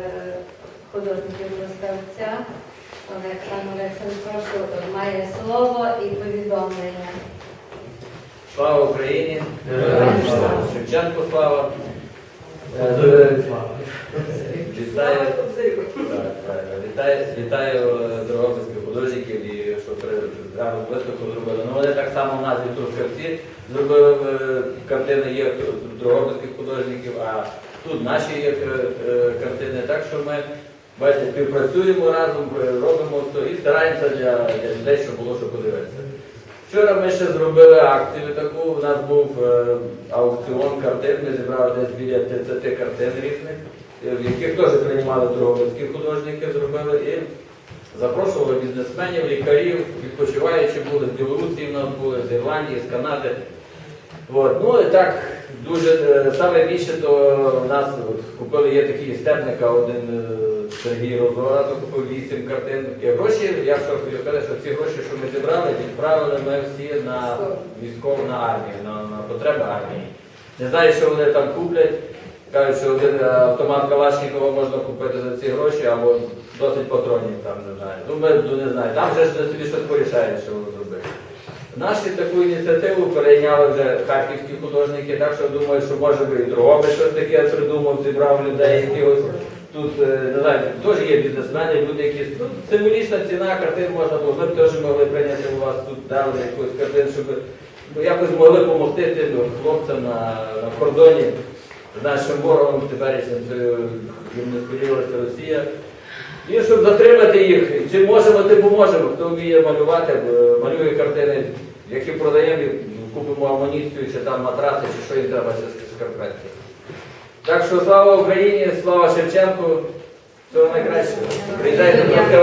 е, художників мистецтва. Олександр Олександр, прошу, має слово і повідомлення. Слава Україні! Героям слава! Шевченко слава! Е, Вітаю, вітаю, вітаю е, художників і що гарну виставку зробили. Ну, вони так само в назві Трускавці зробили е, картини, є дрогобицьких художників, а тут наші є е, е, картини. Так що ми бачите, співпрацюємо разом, е, робимо все і стараємося для, для людей, щоб було що подивитися. Вчора ми ще зробили акцію таку. У нас був аукціон картин. Ми зібрали десь біля 30 картин різних, в яких теж приймали дрогобицькі художники, зробили і запрошували бізнесменів, лікарів, відпочиваючі були з Білорусі, в нас були з Ірландії, з Канади. От. Ну і так дуже е, саме більше то в нас купили є такий стебника, один е, Сергій Розора, купив вісім картин. І гроші, я що хотів сказати, що ці гроші, що ми зібрали, відправили ми всі на військову на армію, на, на потреби армії. Не знаю, що вони там куплять. Кажуть, що один е, автомат Калашникова можна купити за ці гроші, або досить патронів там, не знаю. Ну, ми ну, не знаю. Там вже ж собі щось порішає, що зробити. Наші таку ініціативу перейняли вже харківські художники, так що думаю, що може би і Дрогобич щось таке придумав, зібрав людей якихось. Тут е, не знаю, теж є бізнесмени, люди, які ну, символічна ціна картин можна було. Ми б теж могли прийняти у вас тут дали якусь картин, щоб ну, якось могли допомогти тим хлопцям на, на кордоні з нашим ворогом теперішнім, їм не сподівалася Росія. І щоб затримати їх, чи можемо, ти поможемо. Хто вміє малювати, малює картини, які продаємо, купимо амуніцію, чи там матраси, чи що їм треба, чи шкарпетки. Так що слава Україні, слава Шевченку, всього найкращого. Приїжджайте до